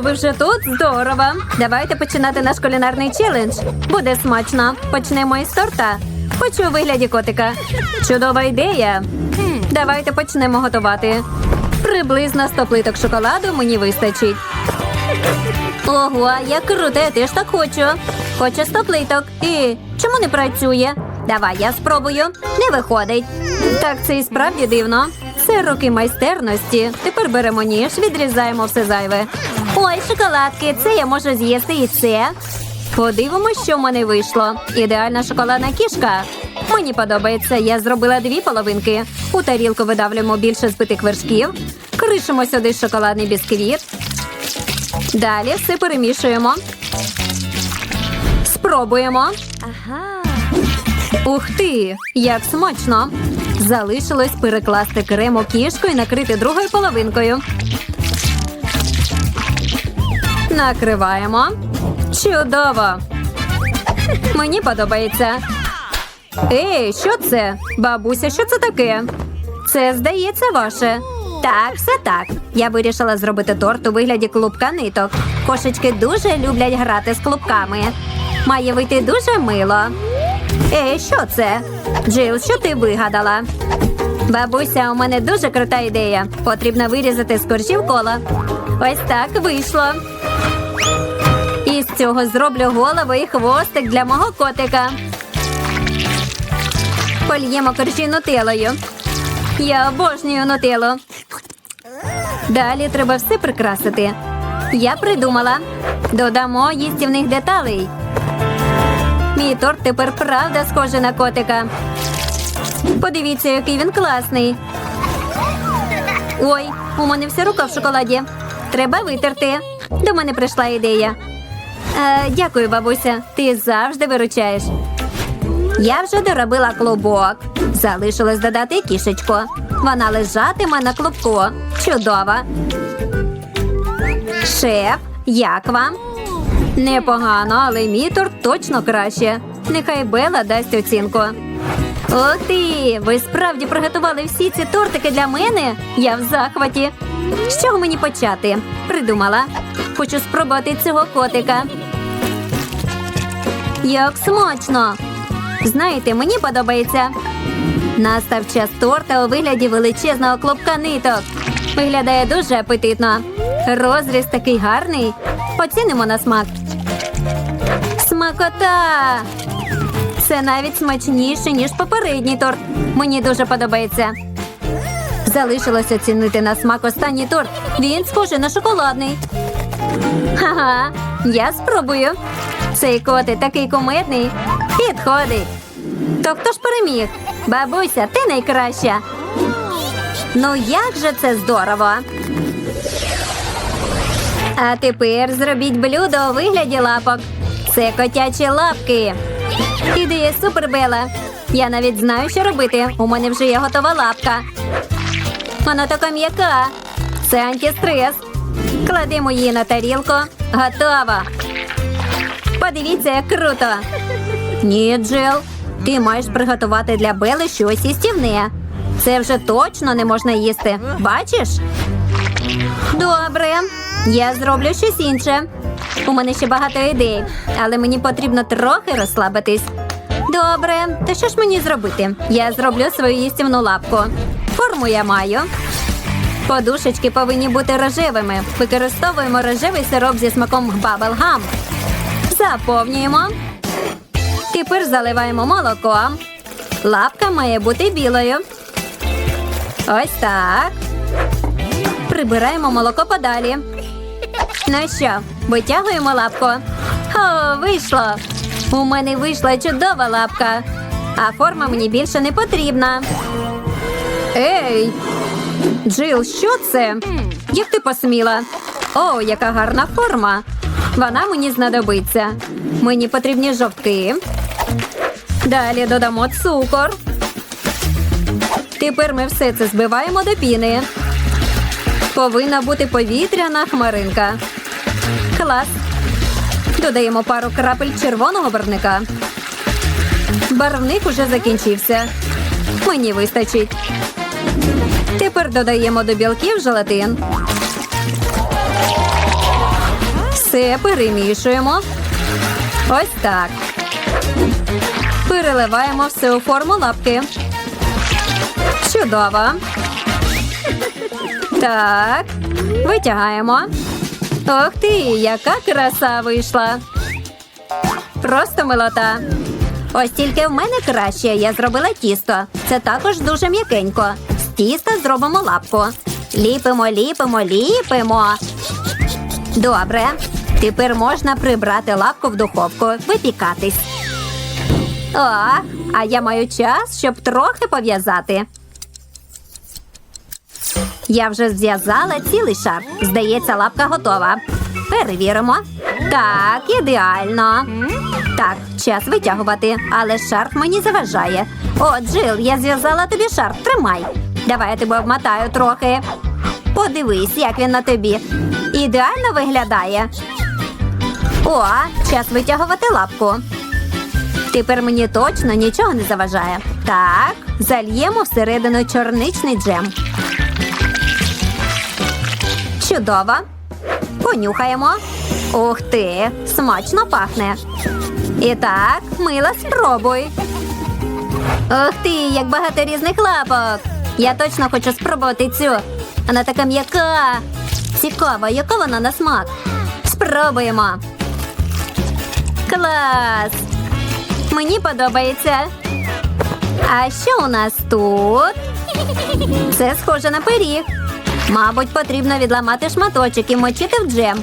Ви вже тут? Здорово. Давайте починати наш кулінарний челендж. Буде смачно. Почнемо із торта. Хочу у вигляді котика. Чудова ідея. Давайте почнемо готувати. Приблизно 100 плиток шоколаду мені вистачить. Ого, як круто, я теж так хочу. Хочу 100 плиток. І чому не працює? Давай я спробую. Не виходить. Так це і справді дивно. Це роки майстерності. Тепер беремо ніж, відрізаємо все зайве. Ой, шоколадки, це я можу з'їсти і це. Подивимось, що в мене вийшло. Ідеальна шоколадна кішка. Мені подобається. Я зробила дві половинки. У тарілку видавлюємо більше збитих вершків. Кришимо сюди шоколадний бісквіт. Далі все перемішуємо. Спробуємо. Ух ти! Як смачно! Залишилось перекласти крем у кішку і накрити другою половинкою. Накриваємо. Чудово! Мені подобається. Ей, що це? Бабуся, що це таке? Це, здається, ваше. Так, все так. Я вирішила зробити торт у вигляді клубка ниток. Кошечки дуже люблять грати з клубками. Має вийти дуже мило. Ей, що це? Джил, що ти вигадала? Бабуся, у мене дуже крута ідея. Потрібно вирізати з коржів кола. Ось так вийшло. Цього зроблю голову і хвостик для мого котика. Польємо коржі нутелою. Я обожнюю нутелу. Далі треба все прикрасити. Я придумала. Додамо їстівних деталей. Мій торт тепер правда схожий на котика. Подивіться, який він класний. Ой, у мене вся рука в шоколаді. Треба витерти. До мене прийшла ідея. Е, дякую, бабуся. Ти завжди виручаєш. Я вже доробила клубок. Залишилось додати кішечку. Вона лежатиме на клубку. Чудово. Шеф, як вам? Непогано, але мій торт точно краще. Нехай Бела дасть оцінку. Ох ти! Ви справді приготували всі ці тортики для мене? Я в захваті. З чого мені почати? Придумала. Хочу спробувати цього котика. Як смачно! Знаєте, мені подобається. Настав час торта у вигляді величезного клубка ниток. Виглядає дуже апетитно. Розріз такий гарний. Оцінимо на смак. Смакота! Це навіть смачніше, ніж попередній торт. Мені дуже подобається. Залишилось оцінити на смак останній торт. Він схожий на шоколадний. Ха-ха, я спробую. Цей котик такий кумедний. Підходить. То хто ж переміг? Бабуся, ти найкраща. Ну як же це здорово. А тепер зробіть блюдо у вигляді лапок. Це котячі лапки. Ідея супер, Бела. Я навіть знаю, що робити. У мене вже є готова лапка. Вона така м'яка. Це антистрес. Кладемо її на тарілку. Готово. Подивіться, як круто. Ні, Джил, ти маєш приготувати для Бели щось їстівне. Це вже точно не можна їсти. Бачиш? Добре. Я зроблю щось інше. У мене ще багато ідей, але мені потрібно трохи розслабитись. Добре, то що ж мені зробити? Я зроблю свою їстівну лапку. Форму я маю. Подушечки повинні бути рожевими. Використовуємо рожевий сироп зі смаком баблгам. Заповнюємо. Тепер заливаємо молоко. Лапка має бути білою. Ось так. Прибираємо молоко подалі. Ну що, витягуємо лапку. О, вийшло. У мене вийшла чудова лапка. А форма мені більше не потрібна. Ей! Джил, що це? Як ти посміла? О, яка гарна форма. Вона мені знадобиться. Мені потрібні жовтки. Далі додамо цукор. Тепер ми все це збиваємо до піни. Повинна бути повітряна хмаринка. Клас. Додаємо пару крапель червоного барвника. Барвник уже закінчився. Мені вистачить. Тепер додаємо до білків желатин. Все перемішуємо. Ось так. Переливаємо все у форму лапки. Чудово. Так, витягаємо. Ох ти, яка краса вийшла. Просто милота. Ось тільки в мене краще. Я зробила тісто. Це також дуже м'якенько. Тіста зробимо лапку. Ліпимо, ліпимо, ліпимо. Добре. Тепер можна прибрати лапку в духовку, випікатись. О, а я маю час, щоб трохи пов'язати. Я вже зв'язала цілий шар. Здається, лапка готова. Перевіримо. Так, ідеально. Так, час витягувати, але шарф мені заважає. О, Джил, я зв'язала тобі шарф. Тримай. Давай я тебе обмотаю трохи. Подивись, як він на тобі. Ідеально виглядає. О, час витягувати лапку. Тепер мені точно нічого не заважає. Так, зальємо всередину чорничний джем. Чудово. Понюхаємо. Ух ти, смачно пахне. І так, мила, спробуй. Ух ти, як багато різних лапок. Я точно хочу спробувати цю. Вона така м'яка. Цікаво, яка вона на смак. Спробуємо. Клас! Мені подобається. А що у нас тут? Це схоже на пиріг. Мабуть, потрібно відламати шматочок і мочити в джем.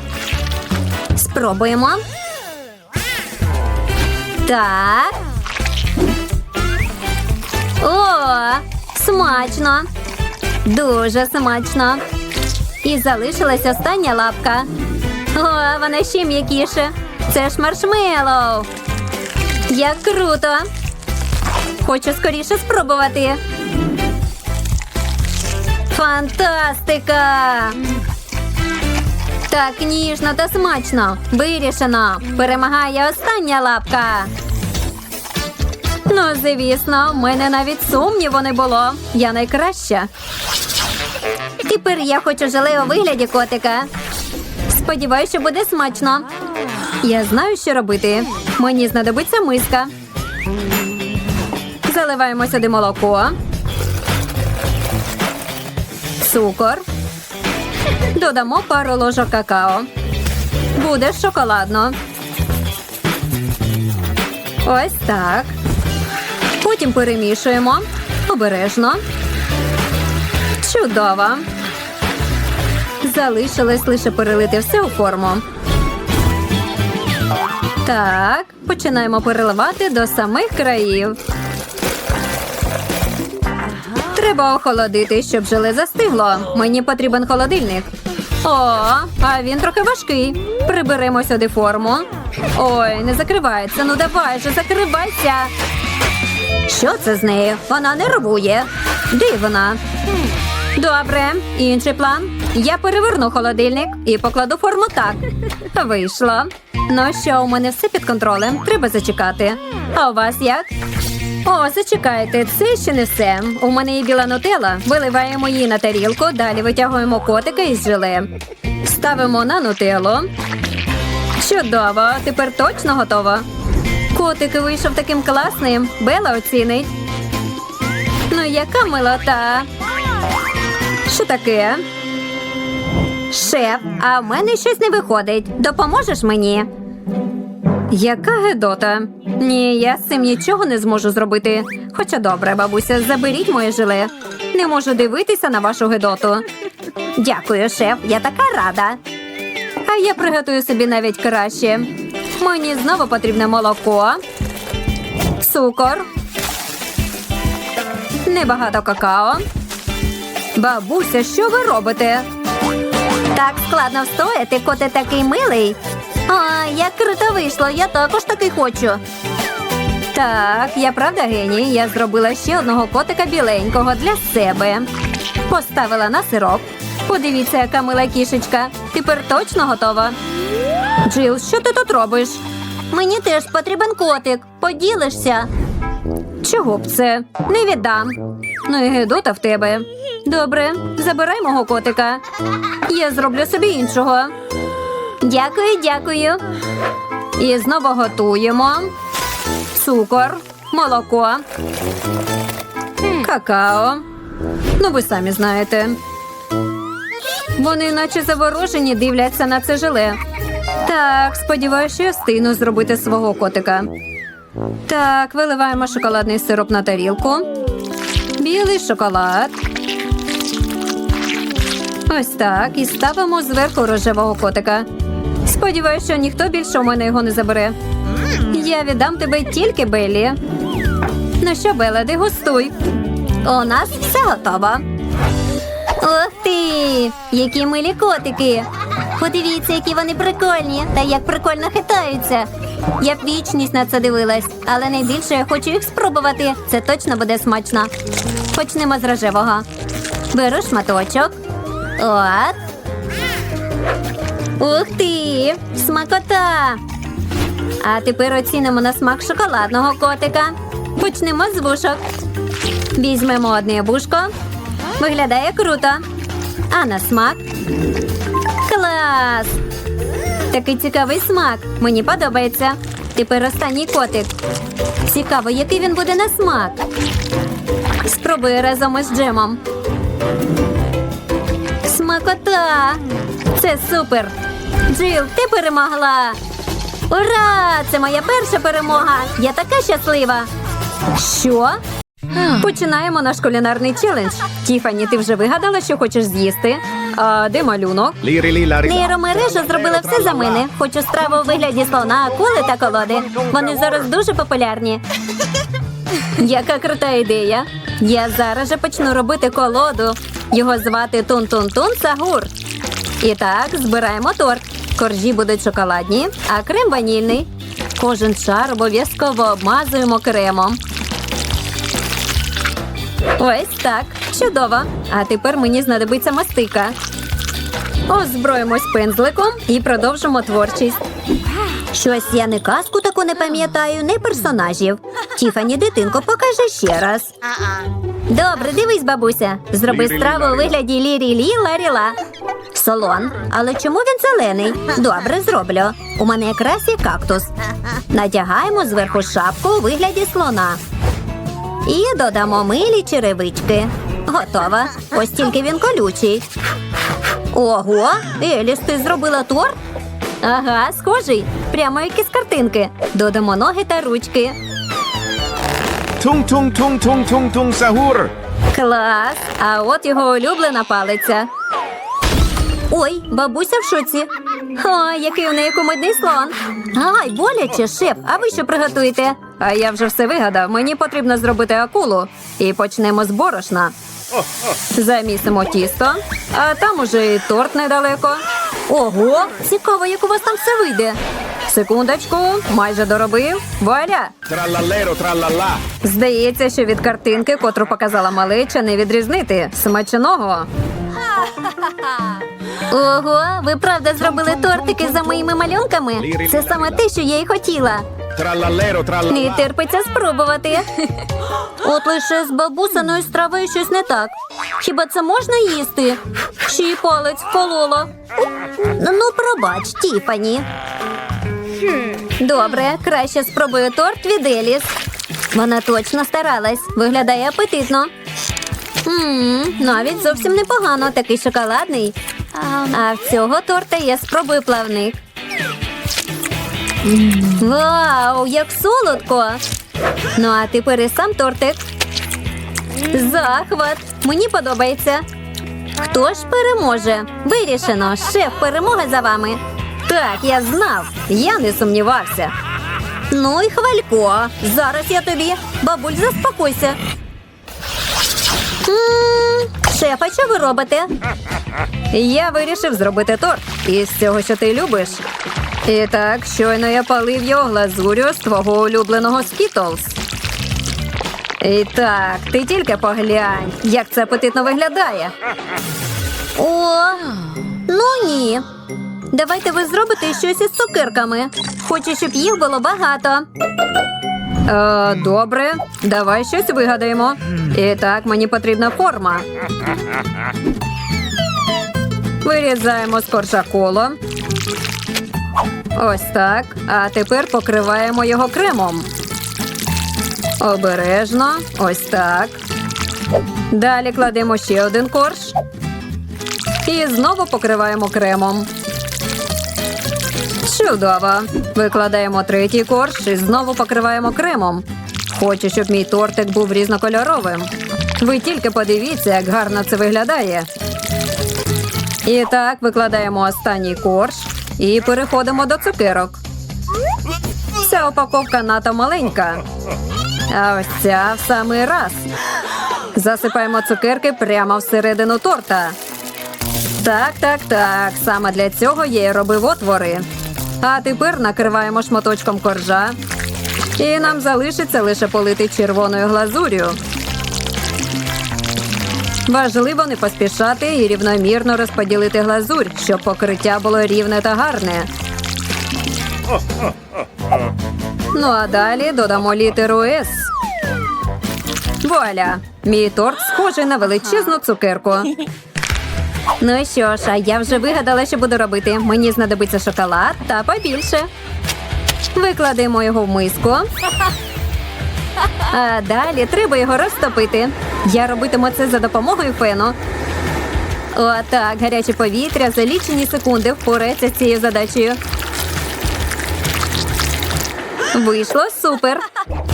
Спробуємо. Так. О, смачно. Дуже смачно. І залишилась остання лапка. О, вона ще м'якіше. Це ж маршмеллоу. Як круто. Хочу скоріше спробувати. Фантастика! Так ніжно та смачно. Вирішено. Перемагає остання лапка. Ну, звісно, в мене навіть сумніву не було. Я найкраща. Тепер я хочу желе у вигляді котика. Сподіваюся, що буде смачно. Я знаю, що робити. Мені знадобиться миска. Заливаємо сюди молоко. Цукор. Додамо пару ложок какао. Буде шоколадно. Ось так. Потім перемішуємо. Обережно. Чудово. Залишилось лише перелити все у форму. Так, починаємо переливати до самих країв. Треба охолодити, щоб желе застигло. Мені потрібен холодильник. О, а він трохи важкий. Приберемо сюди форму. Ой, не закривається. Ну давай же, закривайся. Що це з нею? Вона нервує. Дивна. Добре, інший план. Я переверну холодильник і покладу форму так. Вийшло. Ну що, у мене все під контролем. Треба зачекати. А у вас як? О, зачекайте, це ще не все. У мене є біла нутела. Виливаємо її на тарілку, далі витягуємо котика із желе. Ставимо на нутеллу. Чудово, тепер точно готово. Котик вийшов таким класним. Бела оцінить. Ну, яка милота. Що таке? Шеф, а в мене щось не виходить. Допоможеш мені? Яка гедота? Ні, я з цим нічого не зможу зробити. Хоча добре, бабуся, заберіть моє желе. Не можу дивитися на вашу гедоту. Дякую, шеф, я така рада. А я приготую собі навіть краще. Мені знову потрібне молоко, цукор, небагато какао. Бабуся, що ви робите? Так складно встояти, коти такий милий. А, як круто вийшло, я також такий хочу. Так, я правда геній. Я зробила ще одного котика біленького для себе. Поставила на сироп. Подивіться, яка мила кішечка. Тепер точно готова. Джил, що ти тут робиш? Мені теж потрібен котик. Поділишся. Чого б це? Не віддам. Ну і гидота в тебе. Добре, забирай мого котика. Я зроблю собі іншого. Дякую, дякую. І знову готуємо. Цукор, молоко, какао. Ну, ви самі знаєте. Вони наче заворожені дивляться на це желе. Так, сподіваюся, що я встигну зробити свого котика. Так, виливаємо шоколадний сироп на тарілку. Білий шоколад. Ось так. І ставимо зверху рожевого котика. Сподіваюся, що ніхто більше у мене його не забере. Я віддам тебе тільки Беллі. Ну що, Белла, дегустуй. У нас все готово. Ух ти! Які милі котики! Подивіться, які вони прикольні та як прикольно хитаються. Я б вічність на це дивилась, але найбільше я хочу їх спробувати. Це точно буде смачно. Почнемо з рожевого. Беру шматочок. От. Ух ти! Смакота! А тепер оцінимо на смак шоколадного котика. Почнемо з вушок. Візьмемо одне вушко. Виглядає круто. А на смак. Клас! Такий цікавий смак. Мені подобається. Тепер останній котик. Цікаво, який він буде на смак. Спробую разом із джемом. Смакота! Це супер! Джил, ти перемогла! Ура! Це моя перша перемога! Я така щаслива! Що? Починаємо наш кулінарний челендж. Тіфані, ти вже вигадала, що хочеш з'їсти? А де малюнок? Нейромережа зробила все за мене. Хочу страву у вигляді слона, акули та колоди. Вони зараз дуже популярні. Яка крута ідея. Я зараз же почну робити колоду. Його звати Тун-Тун-Тун Сагур. І так, збираємо торт. Коржі будуть шоколадні, а крем ванільний. Кожен шар обов'язково обмазуємо кремом. Ось так. Чудово. А тепер мені знадобиться мастика. Озброїмось пензликом і продовжимо творчість. Щось я не казку таку не пам'ятаю, не персонажів. Тіфані, дитинко, покажи ще раз. Добре, дивись, бабуся. Зроби страву у вигляді лірі-лі ларіла. Солон. Але чому він зелений? Добре, зроблю. У мене якраз є кактус. Надягаємо зверху шапку у вигляді слона. І додамо милі черевички. Готово. Ось тільки він колючий. Ого, Еліс, ти зробила торт? Ага, схожий. Прямо як із картинки. Додамо ноги та ручки. Тунг-тунг-тунг-тунг-тунг-тунг сагур. Клас! А от його улюблена палиця. Ой, бабуся в шоці. О, який у неї кумедний слон. Ай, боляче, шеф, а ви що приготуєте? А я вже все вигадав. Мені потрібно зробити акулу. І почнемо з борошна. Замісимо тісто, а там уже і торт недалеко. Ого, цікаво, як у вас там все вийде. Секундочку, майже доробив. Вуаля! Тралалеро, тралала. Здається, що від картинки, котру показала малеча, не відрізнити. Смачного. Ого, ви правда зробили тортики за моїми малюнками? Це саме те, що я й хотіла. Не терпиться спробувати. От лише з бабусиною стравою щось не так. Хіба це можна їсти? Ще й палець вколола. Ну, пробач, Тіфані. Добре, краще спробую торт від Еліс. Вона точно старалась. Виглядає апетитно. Ммм, навіть зовсім непогано, такий шоколадний. А в цього торта я спробую плавник. Вау, як солодко! Ну, а тепер і сам тортик. Захват! Мені подобається. Хто ж переможе? Вирішено. Шеф, перемога за вами. Так, я знав. Я не сумнівався. Ну і хвалько. Зараз я тобі. Бабуль, заспокойся. М, Шеф, а що ви робите? Я вирішив зробити торт із цього, що ти любиш. І так, щойно я палив його глазурю з твого улюбленого Скітлз. І так, ти тільки поглянь, як це апетитно виглядає. О, ну ні. Давайте ви зробите щось із цукерками. Хочу, щоб їх було багато. Е, добре, давай щось вигадаємо. І так, мені потрібна форма. Вирізаємо з коржа коло. Ось так. А тепер покриваємо його кремом. Обережно. Ось так. Далі кладемо ще один корж. І знову покриваємо кремом. Чудово. Викладаємо третій корж і знову покриваємо кремом. Хочу, щоб мій тортик був різнокольоровим. Ви тільки подивіться, як гарно це виглядає. І так, викладаємо останній корж і переходимо до цукерок. Ця упаковка надто маленька. А ось ця в самий раз. Засипаємо цукерки прямо всередину торта. Так, так, так. Саме для цього я й робив отвори. А тепер накриваємо шматочком коржа. І нам залишиться лише полити червоною глазур'ю. Важливо не поспішати і рівномірно розподілити глазурь, щоб покриття було рівне та гарне. Ну а далі додамо літеру С. Вуаля! Мій торт схожий на величезну цукерку. Ну що ж, а я вже вигадала, що буду робити. Мені знадобиться шоколад та побільше. Викладемо його в миску. А далі треба його розтопити. Я робитиму це за допомогою фену. Отак, гаряче повітря за лічені секунди впорається з цією задачею. Вийшло супер.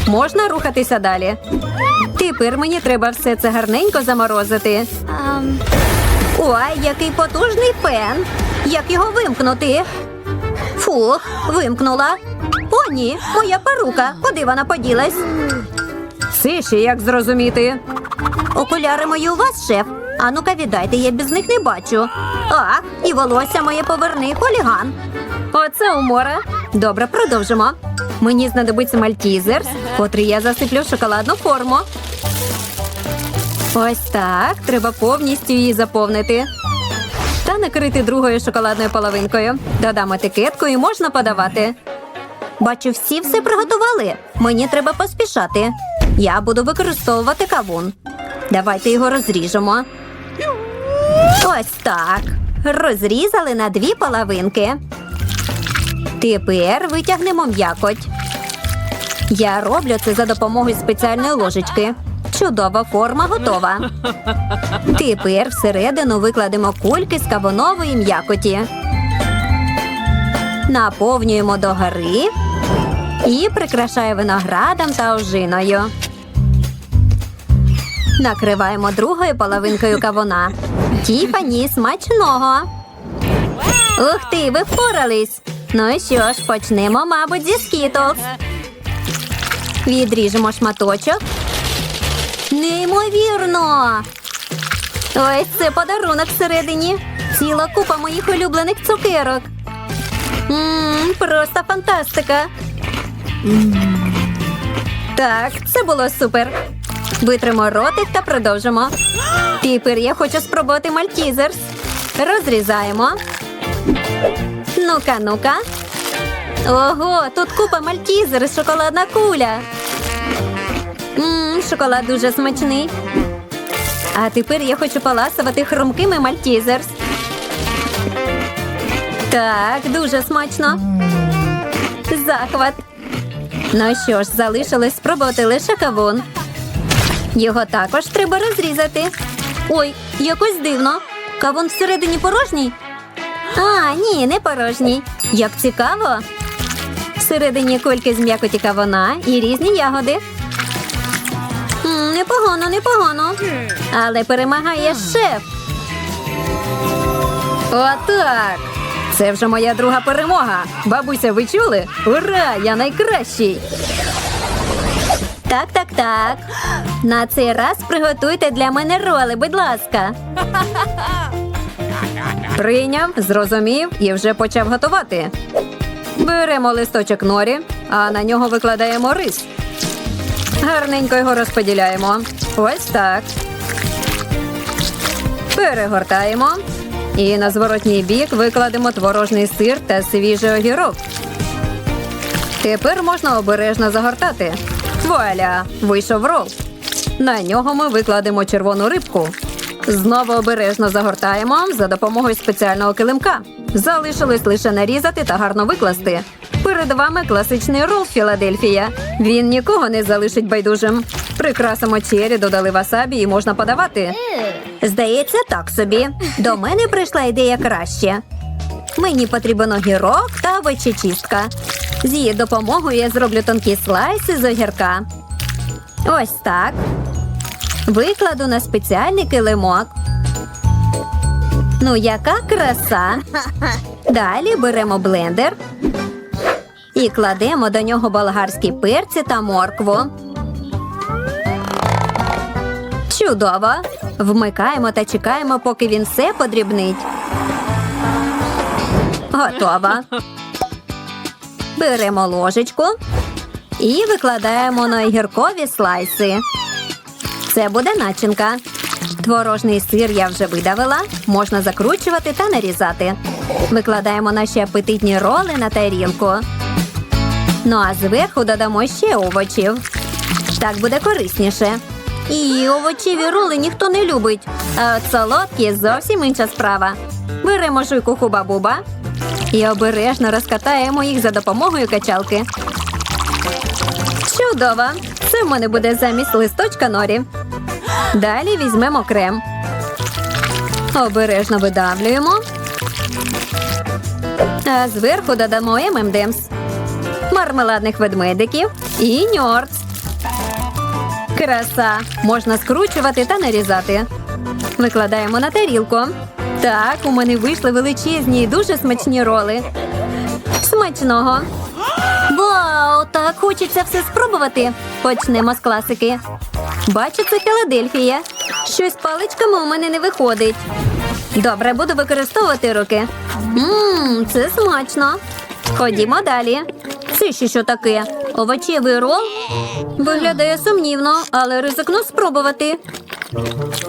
Можна рухатися далі. Тепер мені треба все це гарненько заморозити. Ой, який потужний фен. Як його вимкнути? Фух, вимкнула. О, ні, моя перука. Куди вона поділась? Це ще як зрозуміти. Окуляри мої у вас, шеф. А ну-ка віддайте, я без них не бачу. А, і волосся моє поверни, хуліган. Оце умора. Добре, продовжимо. Мені знадобиться мальтізерс, котрий я засиплю в шоколадну форму. Ось так. Треба повністю її заповнити. Та накрити другою шоколадною половинкою. Додам етикетку і можна подавати. Бачу, всі все приготували. Мені треба поспішати. Я буду використовувати кавун. Давайте його розріжемо. Ось так. Розрізали на дві половинки. Тепер витягнемо м'якоть. Я роблю це за допомогою спеціальної ложечки. Чудова форма готова. Тепер всередину викладемо кульки з кавунової м'якоті. Наповнюємо до гори і прикрашаю виноградом та ожиною. Накриваємо другою половинкою кавуна. Тіфані смачного. Ух ти, ви впорались. Ну і що ж, почнемо, мабуть, зі скітлз. Відріжемо шматочок. Неймовірно. Ось це подарунок всередині. Ціла купа моїх улюблених цукерок. Ммм, просто фантастика. Так, це було супер. Витримо ротик та продовжимо. Тепер я хочу спробувати мальтізерс. Розрізаємо. Ну-ка, ну-ка. Ого, тут купа мальтізерс, шоколадна куля. Ммм, шоколад дуже смачний. А тепер я хочу поласувати хрумкими мальтізерс. Так, дуже смачно. Захват. Ну що ж, залишилось спробувати лише кавун. Його також треба розрізати. Ой, якось дивно. Кавун всередині порожній? А, ні, не порожній. Як цікаво. Всередині кульки з м'якоті кавуна і різні ягоди. Непогано, непогано. Але перемагає шеф. Отак. Це вже моя друга перемога. Бабуся, ви чули? Ура! Я найкращий. Так, так, так. На цей раз приготуйте для мене роли, будь ласка. Прийняв, зрозумів і вже почав готувати. Беремо листочок норі, а на нього викладаємо рис. Гарненько його розподіляємо. Ось так. Перегортаємо. І на зворотній бік викладемо творожний сир та свіжий огірок. Тепер можна обережно загортати. Вуаля! Вийшов рол. На нього ми викладемо червону рибку. Знову обережно загортаємо за допомогою спеціального килимка. Залишилось лише нарізати та гарно викласти. Перед вами класичний рол Філадельфія. Він нікого не залишить байдужим. Прикрасимо чері, додали васабі і можна подавати. Здається, так собі. До мене прийшла ідея краще. Мені потрібен огірок та овочечистка. З її допомогою я зроблю тонкі слайси з огірка. Ось так. Викладу на спеціальний килимок. Ну, яка краса. Далі беремо блендер і кладемо до нього болгарські перці та моркву. Чудово! Вмикаємо та чекаємо, поки він все подрібнить. Готово. Беремо ложечку і викладаємо на огіркові слайси. Це буде начинка. Творожний сир я вже видавила. Можна закручувати та нарізати. Викладаємо наші апетитні роли на тарілку. Ну а зверху додамо ще овочів. Так буде корисніше. І овочеві роли ніхто не любить. А от солодкі зовсім інша справа. Беремо жуйку хуба-буба і обережно розкатаємо їх за допомогою качалки. Чудово! Це в мене буде замість листочка норі. Далі візьмемо крем. Обережно видавлюємо. А зверху додамо ММДМС, мармеладних ведмедиків і ньорц. Краса! Можна скручувати та нарізати. Викладаємо на тарілку. Так, у мене вийшли величезні і дуже смачні роли. Смачного! Вау, так хочеться все спробувати. Почнемо з класики. Бачу, це Філадельфія. Щось паличками у мене не виходить. Добре, буду використовувати руки. Ммм, це смачно. Ходімо далі. Це ще що таке? Овочевий рол? Виглядає сумнівно, але ризикну спробувати.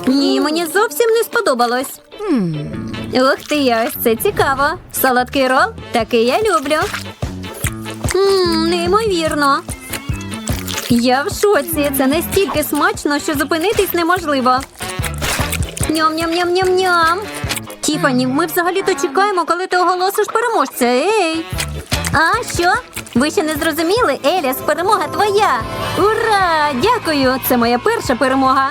Ні, мені зовсім не сподобалось. Ух ти, ось це цікаво. Солодкий рол? Такий я люблю. Ммм, неймовірно. Я в шоці. Це настільки смачно, що зупинитись неможливо. Ням-ням-ням-ням-ням. Тіфані, ми взагалі-то чекаємо, коли ти оголосиш переможця. Ей! А що? Ви ще не зрозуміли? Еліс, перемога твоя! Ура! Дякую! Це моя перша перемога.